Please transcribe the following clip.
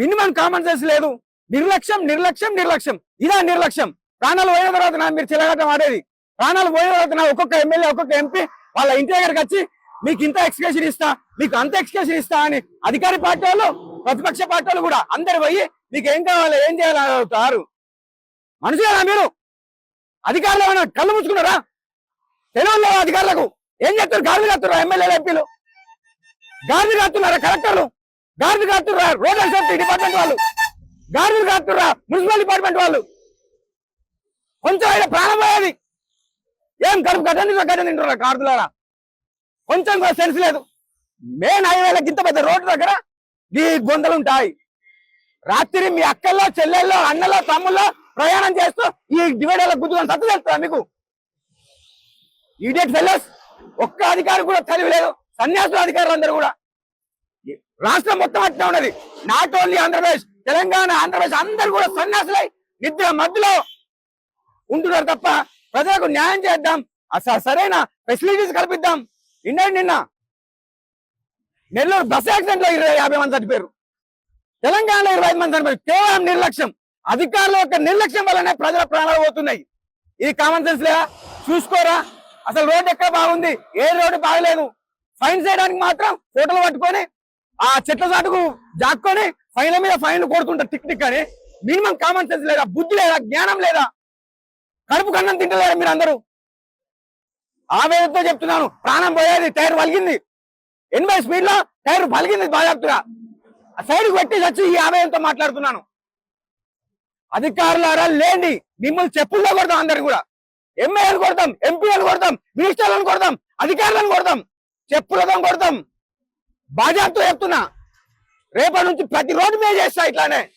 Minimum common sense లేదు. నిర్లక్ష్యం నిర్లక్ష్యం నిర్లక్ష్యం. ఇదా నిర్లక్ష్యం. ప్రాణాలు పోయిన తర్వాత నా మీరు చిలగటం ఆడేది. ప్రాణాలు పోయిన తర్వాత నా ఒక్కొక్క ఎమ్మెల్యే ఒక్కొక్క ఎంపీ వాళ్ళ ఇంటి దగ్గరికి వచ్చి మీకు ఇంత ఎక్స్కేషన్ ఇస్తా మీకు అంత ఎక్స్కేషన్ ఇస్తా అని అధికారి పార్టీ వాళ్ళు ప్రతిపక్ష పార్టీ వాళ్ళు కూడా అందరు పోయి మీకు ఏం కావాలి ఏం చేయాలని అడుగుతారు. మనుషులేనా మీరు? అధికారులు ఏమైనా కళ్ళు ముచ్చుకున్నారా తెలియదు అధికారులకు? ఏం చేస్తారు గాలి కత్తున్నారు ఎమ్మెల్యేలు ఎంపీలు? గాలి కత్తున్నారా కలెక్టర్లు? గార్డులు కాస్తుర్రా రోడ్ అండ్ సేఫ్టీ డిపార్ట్మెంట్ వాళ్ళు. గార్డులు కాస్తుర్రా మున్సిపల్ డిపార్ట్మెంట్ వాళ్ళు. కొంచెం అయినా ప్రాణం పోయేది. ఏం కడుపు గడ్డ గడ్డ తింటున్నారా గార్డులారా కొంచెం కూడా సెన్స్ లేదు. మెయిన్ హైవేల ఇంత పెద్ద రోడ్డు దగ్గర ఈ గొంతలు ఉంటాయి. రాత్రి మీ అక్కల్లో చెల్లెల్లో అన్నలో తమ్ముల్లో ప్రయాణం చేస్తూ ఈ డివైడర్ల గుద్దుకొని సత్తు తెలుస్తుందా మీకు? ఈడియట్ ఫెలోస్ ఒక్క అధికారి కూడా తెలివి లేదు. సన్యాసుల అధికారులు అందరూ కూడా. రాష్ట్రం మొత్తం అట్లా ఉన్నది. నాట్ ఓన్లీ ఆంధ్రప్రదేశ్ తెలంగాణ ఆంధ్రప్రదేశ్ అందరు కూడా సన్యాసులై నిద్ర మధ్యలో ఉంటున్నారు తప్ప ప్రజలకు న్యాయం చేద్దాం. అసలు సరైన ఫెసిలిటీస్ కల్పిద్దాం. నిన్న నిన్న నెల్లూరు బస్ యాక్సిడెంట్లో ఇరవై యాభై మంది చనిపోయారు. తెలంగాణలో ఇరవై ఐదు మంది చనిపోయారు. కేవలం నిర్లక్ష్యం. అధికారుల యొక్క నిర్లక్ష్యం వల్లనే ప్రజల ప్రాణాలు పోతున్నాయి. ఇది కామన్ సెన్స్ లేదా చూసుకోరా. అసలు రోడ్డు ఎక్కడ బాగుంది? ఏ రోడ్డు బాగలేదు. ఫైన్ చేయడానికి మాత్రం ఫోటోలు పట్టుకొని ఆ చెట్ల చాటుకు జాక్కొని ఫైన్ల మీద ఫైన్లు కొడుతుంటారు టిక్ టిక్ అని. మినిమం కామన్ సెన్స్ లేదా బుద్ధి లేదా జ్ఞానం లేదా. కడుపు కన్నం తింటలేదా మీరు అందరూ. ఆవేదనతో చెప్తున్నాను ప్రాణం పోయేది టైర్ వలిగింది. ఎనభై స్పీడ్లో టైర్ పలిగింది బాగా సైడ్ పెట్టి వచ్చి ఈ ఆవేదనతో మాట్లాడుతున్నాను. అధికారులారా లేండి. మిమ్మల్ని చెప్పుల్లో కొడతాం అందరు కూడా. ఎమ్మెల్యేలు కొడతాం ఎంపీలను కొడతాం మినిస్టర్లను కొడతాం అధికారులను కొడతాం చెప్పులతో కొడతాం. బాజార్తో చెప్తున్నా. రేపటి నుంచి ప్రతి రోడ్డు మీద చేస్తా ఇట్లానే.